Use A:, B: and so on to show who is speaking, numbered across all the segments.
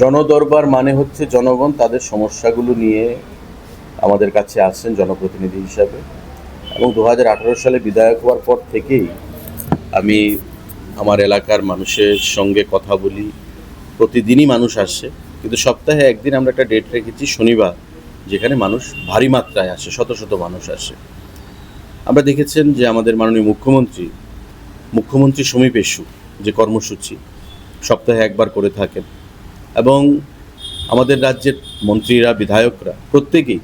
A: জনদরবার মানে হচ্ছে জনগণ তাদের সমস্যাগুলো নিয়ে আমাদের কাছে আসছেন জনপ্রতিনিধি হিসাবে। এবং দু হাজার আঠারো সালে বিধায়ক হওয়ার পর থেকেই আমি আমার এলাকার মানুষের সঙ্গে কথা বলি। প্রতিদিনই মানুষ আসছে কিন্তু সপ্তাহে একদিন আমরা একটা ডেট রেখেছি, শনিবার, যেখানে মানুষ ভারী মাত্রায় আসে, শত শত মানুষ আসে। আমরা দেখেছেন যে আমাদের মাননীয় মুখ্যমন্ত্রী মুখ্যমন্ত্রী সমীপেশু যে কর্মসূচি সপ্তাহে একবার করে থাকেন। এবং আমাদের রাজ্যের মন্ত্রীরা, বিধায়করা প্রত্যেকেই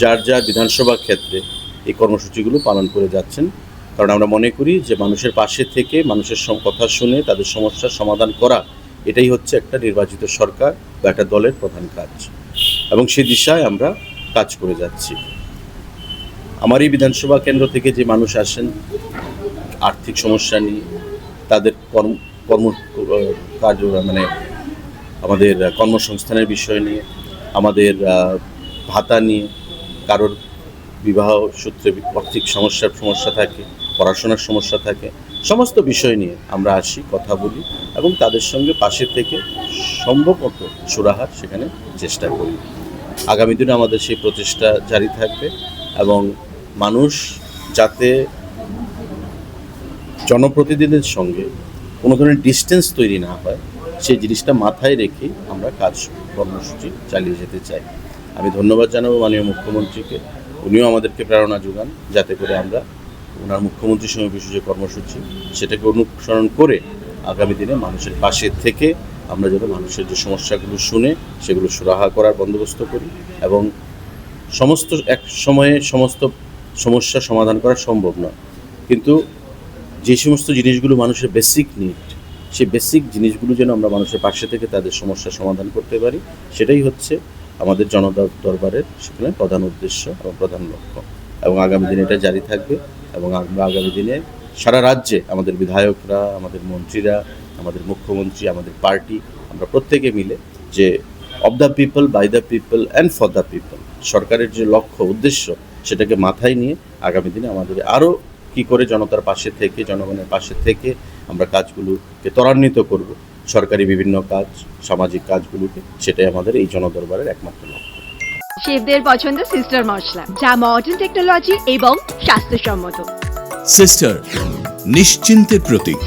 A: যার যার বিধানসভা ক্ষেত্রে এই কর্মসূচিগুলো পালন করে যাচ্ছেন। কারণ আমরা মনে করি যে মানুষের পাশে থেকে মানুষের কথা শুনে তাদের সমস্যার সমাধান করা এটাই হচ্ছে একটা নির্বাচিত সরকার বা একটা দলের প্রধান কাজ। এবং সেই দিশায় আমরা কাজ করে যাচ্ছি। আমার এই বিধানসভা কেন্দ্র থেকে যে মানুষ আসেন, আর্থিক সমস্যা নিয়ে তাদের কর্ম কর্ম কার্য মানে আমাদের কর্মসংস্থানের বিষয় নিয়ে, আমাদের ভাতা নিয়ে কারোর বিবাহ সূত্রে আর্থিক সমস্যার সমস্যা থাকে, পড়াশোনার সমস্যা থাকে, সমস্ত বিষয় নিয়ে আমরা আসি, কথা বলি এবং তাদের সঙ্গে পাশে থেকে সম্ভবত সুরাহার সেখানে চেষ্টা করি। আগামী দিনে আমাদের সেই প্রচেষ্টা জারি থাকবে এবং মানুষ যাতে জনপ্রতিনিধিদের সঙ্গে কোনো ধরনের ডিস্টেন্স তৈরি না হয় সেই জিনিসটা মাথায় রেখে আমরা কাজ কর্মসূচি চালিয়ে যেতে চাই। আমি ধন্যবাদ জানাব মাননীয় মুখ্যমন্ত্রীকে। উনিও আমাদেরকে প্রেরণা যোগান, যাতে করে আমরা ওনার মুখ্যমন্ত্রীর সঙ্গে বিশেষ যে কর্মসূচি, সেটাকে অনুসরণ করে আগামী দিনে মানুষের পাশে থেকে আমরা যেন মানুষের যে সমস্যাগুলো শুনে সেগুলো সুরাহা করার বন্দোবস্ত করি এবং সমস্ত এক সময়ে সমস্ত সমস্যা সমাধান করা সম্ভব নয়। কিন্তু যে সমস্ত জিনিসগুলো মানুষের বেসিক নিড সেই বেসিক জিনিসগুলো যেন আমরা মানুষের পাশে থেকে তাদের সমস্যার সমাধান করতে পারি, সেটাই হচ্ছে আমাদের জনতা দরবারের সেখানে প্রধান উদ্দেশ্য এবং প্রধান লক্ষ্য। এবং আগামী দিনে এটা জারি থাকবে এবং আমরা আগামী দিনে সারা রাজ্যে আমাদের বিধায়করা, আমাদের মন্ত্রীরা, আমাদের মুখ্যমন্ত্রী, আমাদের পার্টি, আমরা প্রত্যেকে মিলে যে of the people by the people and for the people সরকারের যে লক্ষ্য, উদ্দেশ্য, সেটাকে মাথায় নিয়ে আগামী দিনে আমাদের আরও কি করে জনতার পাশে থেকে জনগণের পাশে থেকে আমরা কাজগুলোকে ত্বরান্বিত করব? সরকারি বিভিন্ন কাজ সামাজিক কাজগুলোকে সেটাই আমাদের এই জনদরবারের একমাত্র লক্ষ্য।
B: শেফদের পছন্দ সিস্টার মশলা যা মডার্ন টেকনোলজি এবং স্বাস্থ্যসম্মত।
C: সিস্টার নিশ্চিন্তের প্রতীক।